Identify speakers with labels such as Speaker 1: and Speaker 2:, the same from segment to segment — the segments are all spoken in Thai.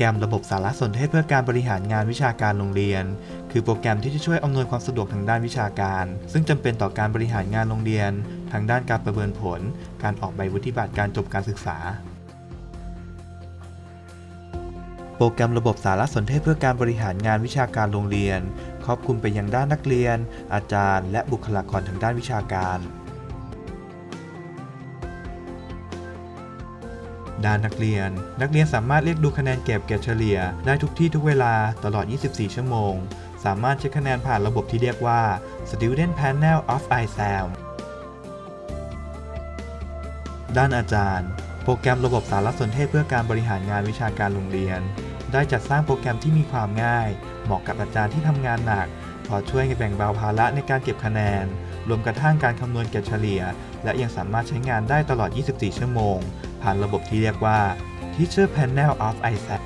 Speaker 1: โปรแกรมระบบสารสนเทศเพื่อการบริหารงานวิชาการโรงเรียน คือโปรแกรมที่จะช่วยอำนวยความสะดวกทางด้านวิชาการ ซึ่งจำเป็นต่อการบริหารงานโรงเรียน ทางด้านการประเมินผล การออกใบวุฒิบัตรการจบการศึกษา โปรแกรมระบบสารสนเทศเพื่อการบริหารงานวิชาการโรงเรียน ครอบคลุมไปยังด้านนักเรียน อาจารย์ และบุคลากรทางด้านวิชาการ ด้านนักเรียน นักเรียนสามารถเรียกดูคะแนนเก็บเกรดเฉลี่ย ได้ทุกที่ทุกเวลาตลอด 24 ชั่วโมง สามารถเช็คคะแนนผ่านระบบที่เรียกว่า Student Panel of ISAM ด้านอาจารย์ โปรแกรมระบบสารสนเทศเพื่อการบริหารงานวิชาการโรงเรียน ได้จัดสร้างโปรแกรมที่มีความง่าย เหมาะกับอาจารย์ที่ทำงานหนัก พอช่วยแบ่งเบาภาระในการเก็บคะแนน รวมกระทั่งการคำนวณเกรดเฉลี่ย และยังสามารถใช้งานได้ตลอด 24 ชั่วโมง ผ่านระบบที่เรียกว่า Teacher Panel of ISAC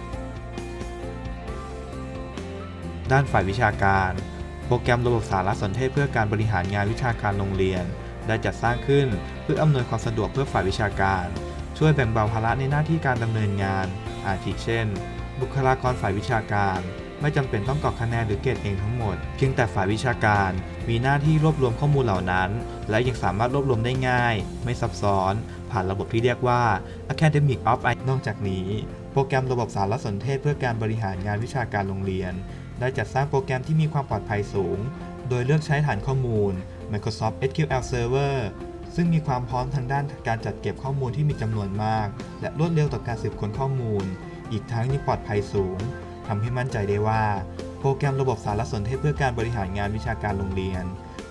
Speaker 1: ด้านฝ่ายวิชาการ โปรแกรมระบบสารสนเทศเพื่อการบริหารงานวิชาการโรงเรียน ได้จัดสร้างขึ้นเพื่ออำนวยความสะดวกเพื่อฝ่ายวิชาการ ช่วยแบ่งเบาภาระในหน้าที่การดำเนินงาน อาทิเช่น บุคลากรฝ่ายวิชาการ ไม่จำเป็นต้องกรอกคะแนนหรือเกรดเองทั้งหมด เพียงแต่ฝ่ายวิชาการ มีหน้าที่รวบรวมข้อมูลเหล่านั้น และยังสามารถรวบรวมได้ง่าย ไม่ซับซ้อน ผ่านระบบที่เรียกว่า Academic of I นอกจากนี้ โปรแกรมระบบสารสนเทศเพื่อการบริหารงานวิชาการโรงเรียน ได้จัดสร้างโปรแกรมที่มีความปลอดภัยสูง โดยเลือกใช้ฐานข้อมูล Microsoft SQL Server ซึ่งมีความพร้อมทางด้านการจัดเก็บข้อมูลที่มีจำนวนมาก และรวดเร็วต่อการสืบค้นข้อมูล อีกทั้งยังปลอดภัยสูง ทำให้มั่นใจได้ว่า โปรแกรมระบบสารสนเทศเพื่อการบริหารงานวิชาการโรงเรียน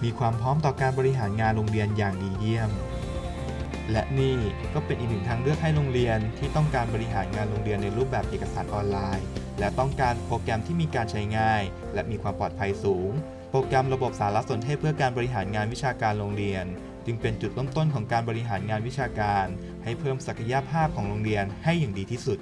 Speaker 1: มีความพร้อมต่อการบริหารงานโรงเรียนอย่างดีเยี่ยม และนี่ก็เป็นอีกหนึ่งทางเลือกให้โรงเรียนที่ต้องการบริหารงานโรงเรียนในรูปแบบเอกสารออนไลน์ และต้องการโปรแกรมที่มีการใช้ง่าย และมีความปลอดภัยสูง โปรแกรมระบบสารสนเทศเพื่อการบริหารงานวิชาการโรงเรียนจึงเป็นจุดเริ่มต้นของการบริหารงานวิชาการ ให้เพิ่มศักยภาพของโรงเรียนให้อย่างดีที่สุด